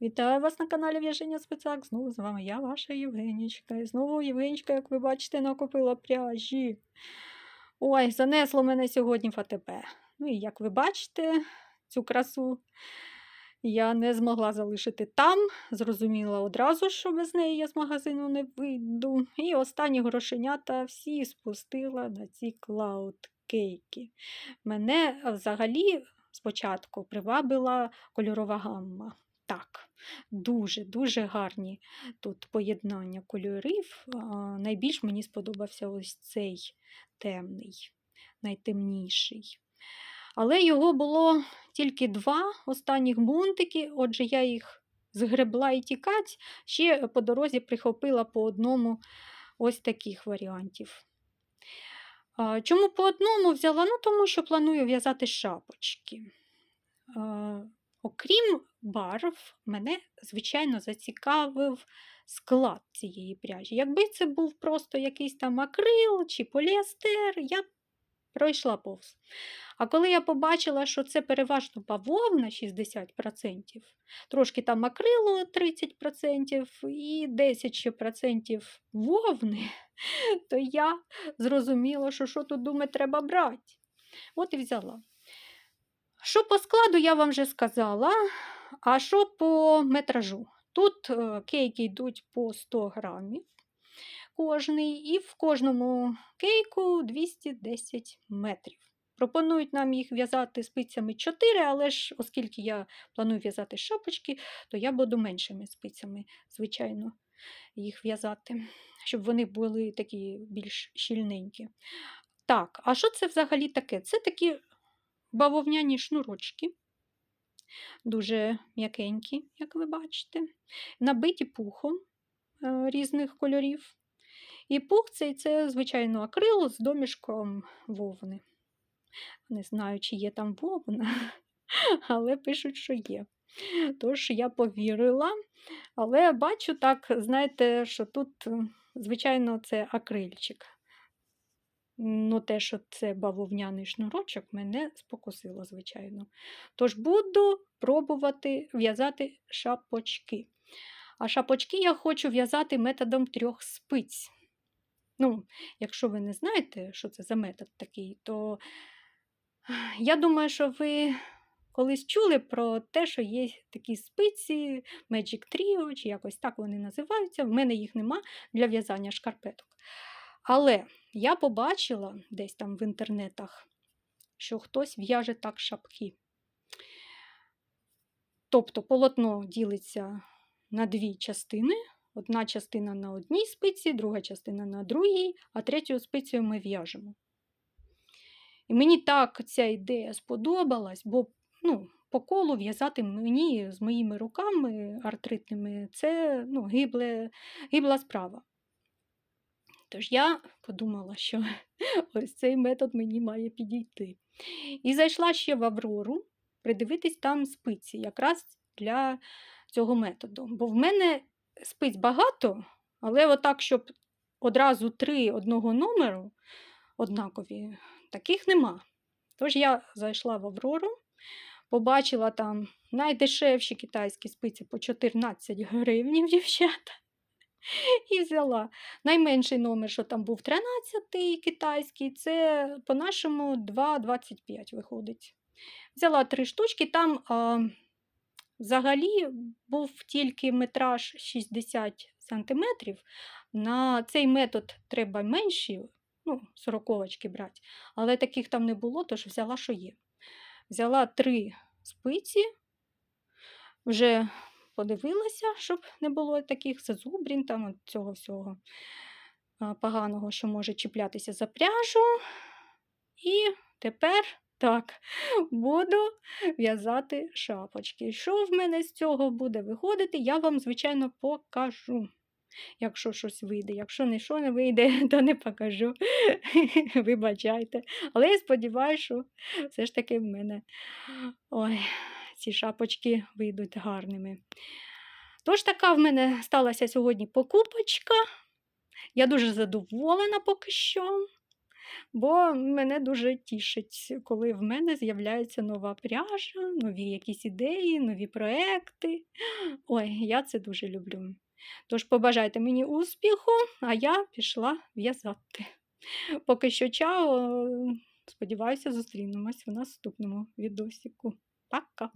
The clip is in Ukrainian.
Вітаю вас на каналі В'яження Спецак. Знову з вами я, ваша Євгенічка. І знову Євгенічка, як ви бачите, накопила пряжі. Ой, занесло мене сьогодні в АТБ. Ну і як ви бачите, цю красу я не змогла залишити там. Зрозуміла одразу, що без неї я з магазину не вийду. І останні грошенята всі спустила на ці клауд-кейки. Мене взагалі спочатку привабила кольорова гамма. Дуже-дуже гарні тут поєднання кольорів. Найбільш мені сподобався ось цей темний, найтемніший. Але його було тільки два останніх бунтики, отже, я їх згребла і тікать, ще по дорозі прихопила по одному ось таких варіантів. Чому по одному взяла? Ну, тому що планую в'язати шапочки. Окрім барв, мене, звичайно, зацікавив склад цієї пряжі. Якби це був просто якийсь там акрил чи поліестер, я б пройшла повз. А коли я побачила, що це переважно бавовна 60%, трошки там акрилу 30% і 10% ще процентів вовни, то я зрозуміла, що що тут думати треба брати. От і взяла. Що по складу, я вам вже сказала. А що по метражу? Тут е, кейки йдуть по 100 грамів кожний, і в кожному кейку 210 метрів. Пропонують нам їх в'язати спицями 4, але ж, оскільки я планую в'язати шапочки, то я буду меншими спицями, звичайно, їх в'язати, щоб вони були такі більш щільненькі. Так, а що це взагалі таке? Це такі бавовняні шнурочки, дуже м'якенькі, як ви бачите, набиті пухом е, різних кольорів. І пух цей це, звичайно, акрил з домішком вовни. Не знаю, чи є там вовна, але пишуть, що є. Тож я повірила, але бачу так, знаєте, що тут, звичайно, це акрильчик. Ну, те, що це бавовняний шнурочок, мене спокусило, звичайно. Тож буду пробувати в'язати шапочки. А шапочки я хочу в'язати методом трьох спиць. Ну, якщо ви не знаєте, що це за метод такий, то я думаю, що ви колись чули про те, що є такі спиці, Magic Trio, чи якось так вони називаються. В мене їх нема для в'язання шкарпеток. Але я побачила десь там в інтернетах, що хтось в'яже так шапки. Тобто полотно ділиться на дві частини. Одна частина на одній спиці, друга частина на другій, а третю спицею ми в'яжемо. І мені так ця ідея сподобалась, бо ну, по колу в'язати мені з моїми руками артритними це ну, гибле, гибла справа. Тож я подумала, що ось цей метод мені має підійти. І зайшла ще в Аврору придивитись там спиці, якраз для цього методу. Бо в мене спиць багато, але отак, щоб одразу три одного номеру однакові, таких нема. Тож я зайшла в Аврору, побачила там найдешевші китайські спиці по 14 гривнів, дівчата. І взяла найменший номер, що там був 13-й китайський, це по-нашому 2,25 виходить. Взяла три штучки, там а, взагалі був тільки метраж 60 см. На цей метод треба менші, ну, сороковочки брати, але таких там не було, тож взяла, що є. Взяла три спиці, вже подивилася, щоб не було таких зазубрін, там цього всього поганого, що може чіплятися за пряжу. І тепер так, буду в'язати шапочки. Що в мене з цього буде виходити, я вам, звичайно, покажу. Якщо щось вийде. Якщо нічого не вийде, то не покажу. Вибачайте. Але я сподіваюся, що все ж таки в мене ой, ці шапочки вийдуть гарними. Тож така в мене сталася сьогодні покупочка. Я дуже задоволена поки що. бо мене дуже тішить, коли в мене з'являється нова пряжа, нові якісь ідеї, нові проекти. Ой, я це дуже люблю. Тож побажайте мені успіху, а я пішла в'язати. Поки що чао. Сподіваюся, зустрінемось в наступному відосіку. Пока!